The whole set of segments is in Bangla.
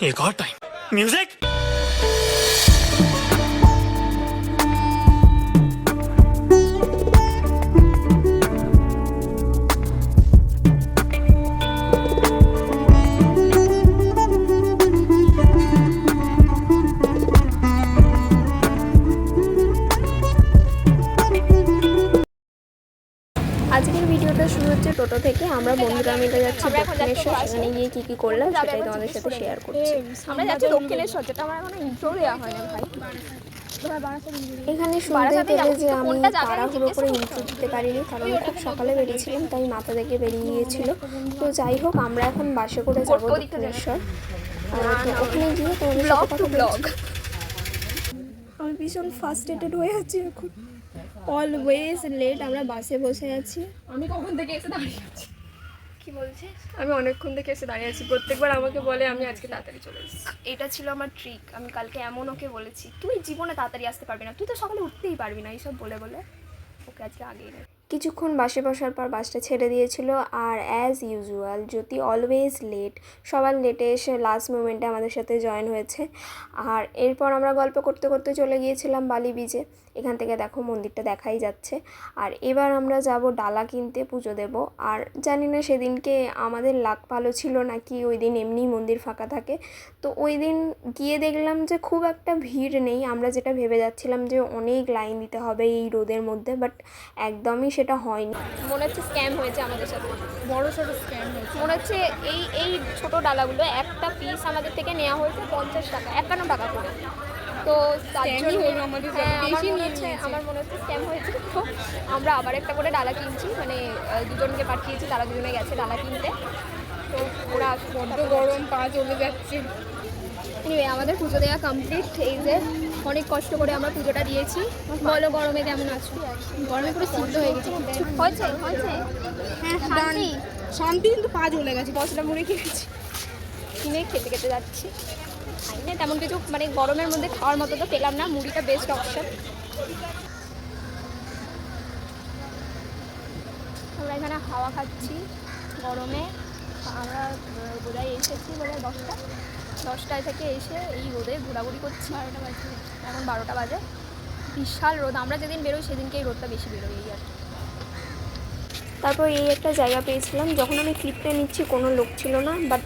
You got time. Music? আমরা বন্ধুরা মিলে যাচ্ছি দক্ষিণেশ্বর সেখানে গিয়ে কি কি করলাম সেটাই তোমাদের সাথে শেয়ার করছি। আমরা যাচ্ছি দক্ষিণেশ্বর যেটা আমার এখনও ইন্ট্রো দেওয়া হয় না ভাই। এখানে শুনতে পেলে যে আমি তাড়াহুড়ো করে জিজ্ঞেস ইন্ট্রো দিতে পারিনি কারণ খুব সকালে বেরিয়েছিলাম তাই মাথা থেকে বেরিয়ে গিয়েছিল। তো যাই হোক আমরা এখন বাসে করে যাব। দক্ষিণেশ্বর। ওখানে গিয়ে তোমাদের ব্লগ। আমি ভীষণ ফার্স্টেটেড হয়ে আছি এখন অলওয়েজ লেট আমরা বাসে বসে আছি। আমি কখন থেকে এসে দাঁড়িয়ে আছি? কি আমি অনেকক্ষণ থেকে এসে দাঁড়িয়ে আছি। প্রত্যেকবার আমাকে বলে আমি আজকে তাড়াতাড়ি চলে এসেছি। এটা ছিল আমার ট্রিক আমি কালকে এমন ওকে বলেছি তুই জীবনে তাড়াতাড়ি আসতে পারবি না। তুই তো সকালে উঠতেই পারবি না। এইসব বলে বলে ওকে আজকে আগেই কিছুক্ষণ বাসে বসার পর বাসটা ছেড়ে দিয়েছিল আর as usual Jyoti always late সবার লেটে এসে লাস্ট মোমেন্টে আমাদের সাথে জয়েন হয়েছে। আর এরপর আমরা গল্প করতে করতে চলে গিয়েছিলাম বালি বিচে এখান থেকে দেখো মন্দিরটা দেখাই যাচ্ছে। আর এবার আমরা যাব ডালা কিনতে পুজো দেব। আর জানি না সেদিনকে আমাদের লাক ভালো ছিল নাকি ওই দিন এমনি মন্দির ফাঁকা থাকে। তো ওই দিন গিয়ে দেখলাম যে খুব একটা ভিড় নেই। আমরা যেটা ভেবে যাচ্ছিলাম যে অনেক লাইন দিতে হবে এই রোদের মধ্যে বাট একদমই সেটা হয়নি। মনে হচ্ছে স্ক্যাম হয়েছে আমাদের সাথে। বড় সড়ো স্ক্যাম হয়েছে। মনে হচ্ছে এই এই ছোট ডালাগুলো একটা পিস আমাদের থেকে নেওয়া হয়েছে পঞ্চাশ টাকা একান্ন টাকা করে। তো তার জন্য হ্যাঁ আমার মনে হচ্ছে আমার মনে হচ্ছে স্ক্যাম হয়েছে। তো আমরা আবার একটা করে ডালা কিনছি মানে দুজনকে পাঠিয়েছি তারা দুজনে গেছে ডালা কিনতে। তো ওরা বড্ড গরম পা চলে যাচ্ছে। আমাদের পুজো দেওয়া কমপ্লিট এই যে অনেক কষ্ট করে আমরা পুজোটা দিয়েছি। বলো গরমে কেমন আছো? গরমে পুরো সিদ্ধ হয়ে গেছে হয়েছে হয়েছে। হ্যাঁ শান্তি। শান্তি কিন্তু পা জ্বলে গেছে দশটা মুড়ি কিনেছি কিনে খেতে খেতে যাচ্ছি। খাই না তেমন কিছু মানে গরমের মধ্যে খাওয়ার মতো তো পেলাম না মুড়িটা বেস্ট অপশন আমরা এখানে হাওয়া খাচ্ছি গরমে। আমরা বোধহয় এসেছি বোধহয় দশটা দশটায় থেকে এসে এই রোদে ঘোরাঘুরি করছি বারোটা বাজে এখন বারোটা বাজে বিশাল রোদ আমরা যেদিন বেরোই সেদিনকে এই রোদটা বেশি বেরোই এই আর তারপর এই একটা জায়গা পেয়েছিলাম যখন আমি ফ্লিপটা নিচ্ছি কোনো লোক ছিল না বাট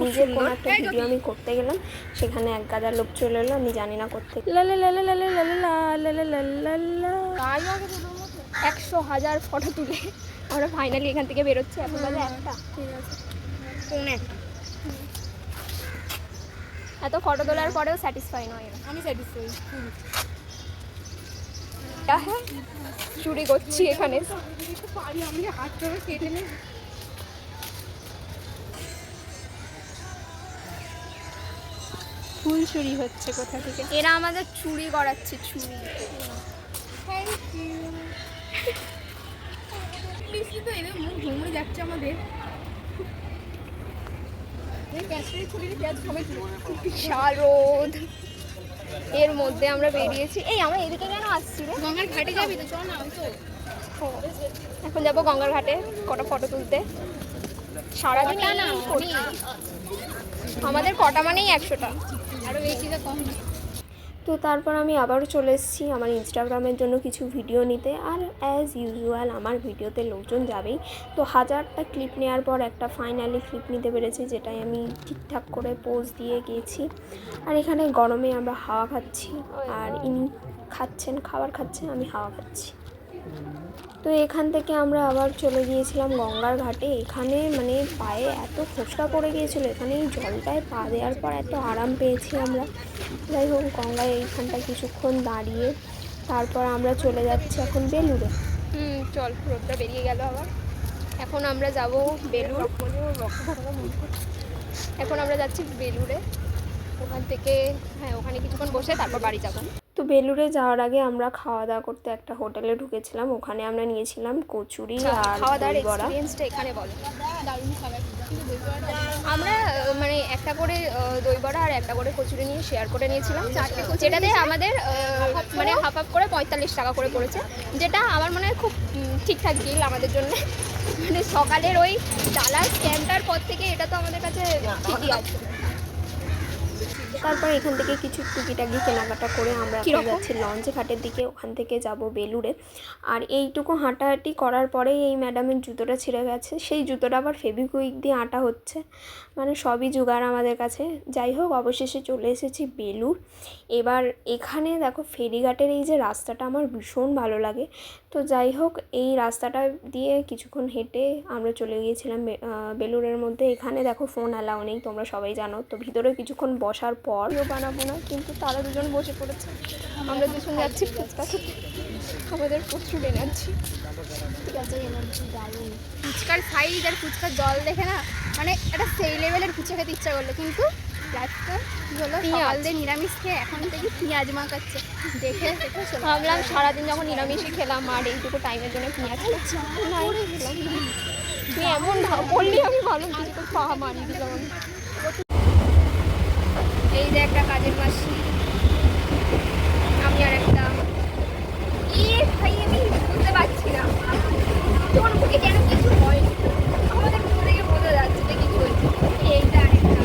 নিজের কোনো একটা ভিডিও আমি করতে গেলাম সেখানে এক গাদার লোক চলে এলো আমি জানি না করতে একশো হাজার ফটো তুলে আমরা ফাইনালি এখান থেকে বেরোচ্ছি এখন একটা ঠিক আছে এত ফটো তোলার পরেও স্যাটিসফাই নয়। আমি স্যাটিসফাই হ্যাঁ চুরি করছি এখানে। আমি হাত ধরে কেটে নে ফুল চুরি হচ্ছে কোথা থেকে? এরা আমাদের চুরি করাচ্ছে চুরি। থ্যাংক ইউ তো এদের মুখ ঘুমড়ে যাচ্ছে আমাদের। এই প্যাঁচটাই ছড়িয়ে পেঁয়াজ সবাই বিশাল রোদ। এর মধ্যে আমরা বেরিয়েছি। এই আমরা এদিকে কেন আসছি রে? গঙ্গার ঘাটে যাবি তো চল না তো। এখন যাব গঙ্গার ঘাটে কটা ফটো তুলতে। সারাদিন। আমাদের কটা মানেই একশোটা। আরও বেশি কম না। তো তারপর আমি আবারও চলে এসেছি আমার ইনস্টাগ্রামের জন্য কিছু ভিডিও নিতে। আর অ্যাজ ইউজুয়াল আমার ভিডিওতে লোকজন যাবেই। তো হাজারটা ক্লিপ নেওয়ার পর একটা ফাইনালি ক্লিপ নিতে পেরেছি, যেটাই আমি ঠিকঠাক করে পোজ দিয়ে গিয়েছি আর এখানে গরমে আমরা হাওয়া খাচ্ছি। আর ইনি খাচ্ছেন, খাবার খাচ্ছেন, আমি হাওয়া খাচ্ছি। তো এখান থেকে আমরা আবার চলে গিয়েছিলাম গঙ্গার ঘাটে। এখানে মানে পায়ে এত ফোসকা পড়ে গিয়েছিল এখানে এই জলটায় পা দেওয়ার পর এত আরাম পেয়েছি আমরা। যাই হোক, গঙ্গায় এইখানটা কিছুক্ষণ দাঁড়িয়ে তারপর আমরা চলে যাচ্ছি এখন বেলুরে হুম, চল, রোদটা বেরিয়ে গেল আবার। এখন আমরা যাব বেলুর এখন আমরা যাচ্ছি বেলুরে ওখান থেকে হ্যাঁ ওখানে কিছুক্ষণ বসে তারপর বাড়ি যাব। তো বেলুড়ে যাওয়ার আগে আমরা খাওয়া দাওয়া করতে একটা হোটেলে ঢুকেছিলাম। ওখানে আমরা নিয়েছিলাম কচুরি আর আচ্ছা, খাওয়া দাওয়ার এক্সপিরিয়েন্সটা এখানে বলো। আমরা মানে একটা করে দই বড়া আর একটা করে কচুরি নিয়ে শেয়ার করে নিয়েছিলাম। যেটাতে আমাদের মানে হাফ হাফ করে পঁয়তাল্লিশ টাকা করে পড়েছে। যেটা আমার মনে হয় খুব ঠিকঠাক ডিল আমাদের জন্য। মানে সকালের ওই ডালার স্ক্যামটার পর থেকে এটা তো আমাদের কাছে ঠিকই আছে। তারপর এখান থেকে কিছু টুকিটাকি কেনাকাটা করে আমরা? যাচ্ছি লঞ্চ ঘাটের দিকে ওখান থেকে যাব বেলুড়ে। আর এইটুকু হাঁটাহাঁটি করার পরেই এই ম্যাডামের জুতোটা ছিঁড়ে গেছে। সেই জুতোটা আবার ফেভিকুইক দিয়ে আটা হচ্ছে। মানে সবই জোগাড় আমাদের কাছে। যাই হোক অবশেষে চলে এসেছি বেলুর এবার এখানে দেখো ফেরিঘাটের এই যে রাস্তাটা আমার ভীষণ ভালো লাগে। তো যাই হোক এই রাস্তাটা দিয়ে কিছুক্ষণ হেঁটে আমরা চলে গিয়েছিলাম বে- আহ, বেলুড়ের মধ্যে। এখানে দেখো ফোন অ্যালাউ নেই তোমরা সবাই জানো। তো ভিতরে কিছুক্ষণ বসার পর বানাবো না কিন্তু তারা দুজন বসে পড়েছে। আমরা দুজন যাচ্ছি ফুচকা খেতে। আমাদের প্রচুর এনার্জি ফুচকার সাইজ আর ফুচকার জল দেখে না মানে একটা সেই লেভেলের ফুচকা খেতে ইচ্ছা করল কিন্তু লাস্টটা কি হলো। দিয়ে নিরামিষ খেয়ে এখন থেকে পেঁয়াজ মাখাচ্ছে। দেখে ভাবলাম সারাদিন যখন নিরামিষই খেলাম আর এইটুকু টাইমের জন্য পেঁয়াজ খেলাম। তুই এমন বললি আমি ভালো কিছু পা মারি দিলাম। এই যে একটা কাজের মাসি আমি আর একটা ইয়ে ভাই আমি বুঝতে পারছি না তোমার মুখে কেন কিছু হয়নি আমাদের মুখ থেকে বোঝা যাচ্ছে যে কিছু হয়েছে এইটা আরেকটা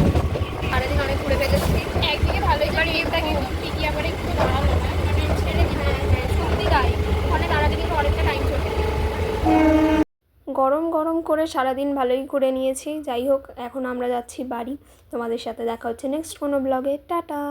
সারাদিন অনেক ঘুরে ফেলেছি একদিকে ভালোই এবার এটা কিন্তু ঠিকই আবার একটু দাঁড়াল না মানে ছেড়ে হ্যাঁ হ্যাঁ সত্যি তাই ওখানে দাঁড়াতে কিন্তু অনেকটা টাইম চলে গরম গরম করে সারাদিন ভালোই করে নিয়েছি। যাই হোক, এখন আমরা যাচ্ছি বাড়ি। তোমাদের সাথে দেখা হচ্ছে নেক্সট কোনো ব্লগে টাটা!